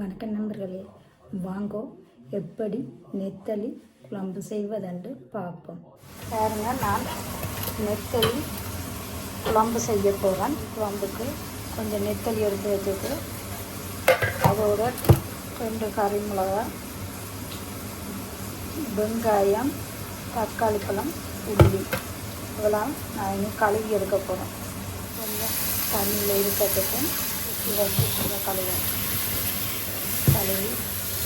வணக்கம் நண்பர்களே. வாங்கோ எப்படி நெத்தலி குழம்பு செய்வதென்று பார்ப்போம். பாருங்க நான் நெத்தலி குழம்பு செய்ய போகிறேன் குழம்புக்கு கொஞ்சம் நெத்தலி எடுத்து வச்சுட்டு அதோட ரெண்டு கறி மிளகா வெங்காயம் தக்காளி பழம் உள்ளி இதெல்லாம் நான் இன்னும் கழுவி எடுக்க போகிறேன் கொஞ்சம் தண்ணியில் இருக்கட்டுக்கும் வச்சு கொஞ்சம் கழுவி கழுவி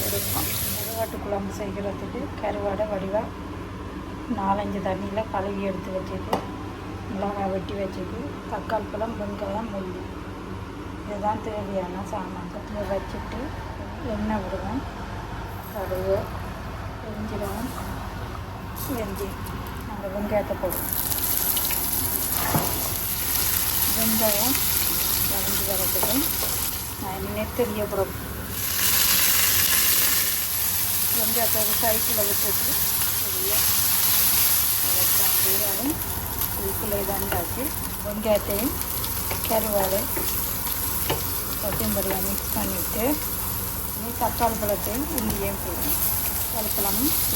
எடுப்போம். கருவாட்டு குழம்பு செய்கிறதுக்கு கருவாடை வடிவாக நாலஞ்சு தண்ணியில் கழுவி எடுத்து வச்சுட்டு மிளகாய் வெட்டி வச்சுட்டு தக்காளி பழம் வெங்காயம் முள்ளி இதுதான் தேவையான சாமான்கள் இதை வச்சுட்டு எண்ணெய் விடுவோம். கடுகு வெஞ்சிடுவோம் வெஞ்சி அந்த வெங்காயத்தை போடுவோம். வெங்காயம் வரைஞ்சி வரத்துக்கு நான் நெத்தலிய போடுறோம் வெங்காயத்தை ஒரு சைக்கிள் விட்டுட்டு வெங்காயம் வச்சாலும் இதுக்குள்ளே இதாண்டாச்சு வெங்காயத்தையும் கருவாடு கொத்தமல்லியாக மிக்ஸ் பண்ணிவிட்டு இனி தக்காளி பழத்தையும் உள்ளியும் போடணும். தக்காளி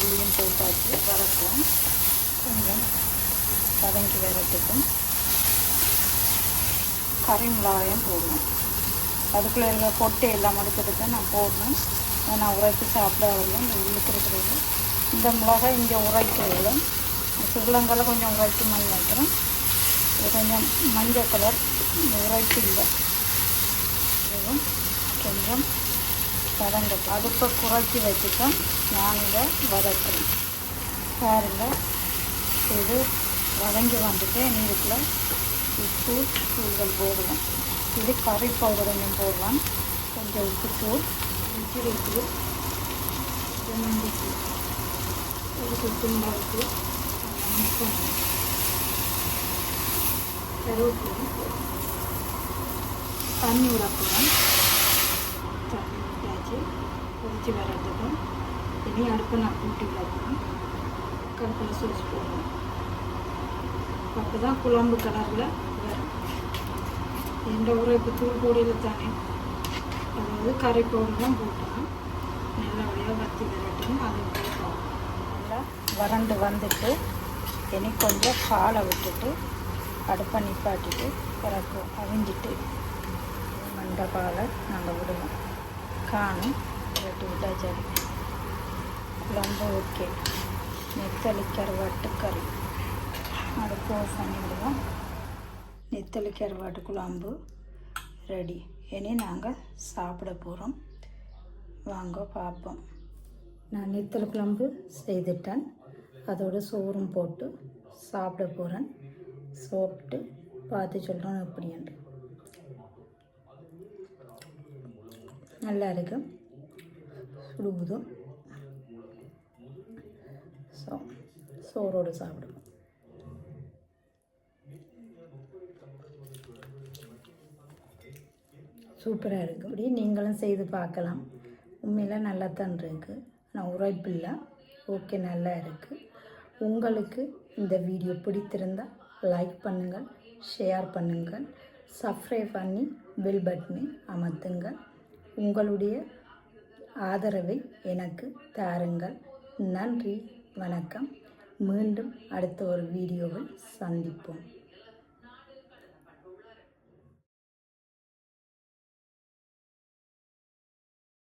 உள்ளியும் போட்டாச்சு வதக்குவோம் கொஞ்சம் வதங்கி வரட்டுக்கும். கறி மிளகாயும் போடணும். அதுக்குள்ளே இருக்க கொட்டை எல்லாம் தான் நான் போடணும். நான் உரைத்து சாப்பிட வரல இந்த உள்ளுக்கு இருக்கிறது. இந்த மிளகாய் இங்கே உரைக்கிறது சுருளங்கால கொஞ்சம் உரைக்குமான்னு நினைக்கிறேன் இது கொஞ்சம் மஞ்சள் கலர் இந்த உரைப்பு இல்லை இதுவும் கொஞ்சம் வதங்க அடுப்பை குறைச்சி வச்சுட்டோம். நான் இதை வதக்கிறேன். பாருங்கள் இது வதங்கி வந்துட்டு நீருக்குள்ளே உப்பு தூள்கள் போடுவோம். இது கறி பவுடர் கொஞ்சம் போடுவேன் கொஞ்சம் உப்பு தூள். இஞ்சி தூள் மஞ்சள் தூள் ஒரு கொத்தமல்லி தூள் கருவேப்பிலை தண்ணி விடப்போம் தண்ணி ஊற்றியாச்சு கொதிச்சு வர்றதுக்கும் இனி அடுப்பை நான் கூட்டி விடப்போம் கருப்பில் சோஸ் போடுவோம் அப்போ தான் குழம்பு கலரில் வரும் எந்த உரைப்பு தூள் போடையில் தானே அதாவது கறி பவுடர்லாம் போட்டோம். நல்லபடியாக வத்தி விரட்டும். அதை போட்டோம் நல்லா வறண்டு வந்துட்டு இனி கொஞ்சம் பாலை விட்டுட்டு அடுப்பை நிப்பாட்டிட்டு இறக்கும் அவிஞ்சிட்டு மண்ட பாலை நாங்கள் விடுவோம் காணும். விரட்டி விட்டா சரி. குழம்பு ஓகே நெத்தலி கருவாட்டு கறி அடுப்பு ஆஃப் பண்ணிவிடுவோம் நெத்தலி கருவாட்டு குழம்பு ரெடி இனி நாங்கள் சாப்பிட போகிறோம் வாங்க பார்ப்போம் நான் நித்தல் குழம்பு செய்துட்டேன். அதோட சோறும் போட்டு சாப்பிட போகிறேன் சாப்பிட்டு பார்த்து சொல்கிறேன் எப்படின்ட்டு நல்லா இருக்கு. சுடுவதும் ஸோ சோறோடு சாப்பிடுவோம். சூப்பராக இருக்குது அப்படி நீங்களும் செய்து பார்க்கலாம். உண்மையில் நல்லா தான் இருக்குது ஆனால் உரைப்பில்லை ஓகே நல்லா இருக்குது உங்களுக்கு இந்த வீடியோ பிடித்திருந்தால் லைக் பண்ணுங்கள் ஷேர் பண்ணுங்கள் சப்ஸ்கிரைப் பண்ணி பெல் பட்டனை அமர்த்துங்கள் உங்களுடைய ஆதரவை எனக்கு தாருங்கள். நன்றி வணக்கம். மீண்டும் அடுத்த ஒரு வீடியோவில் சந்திப்போம்.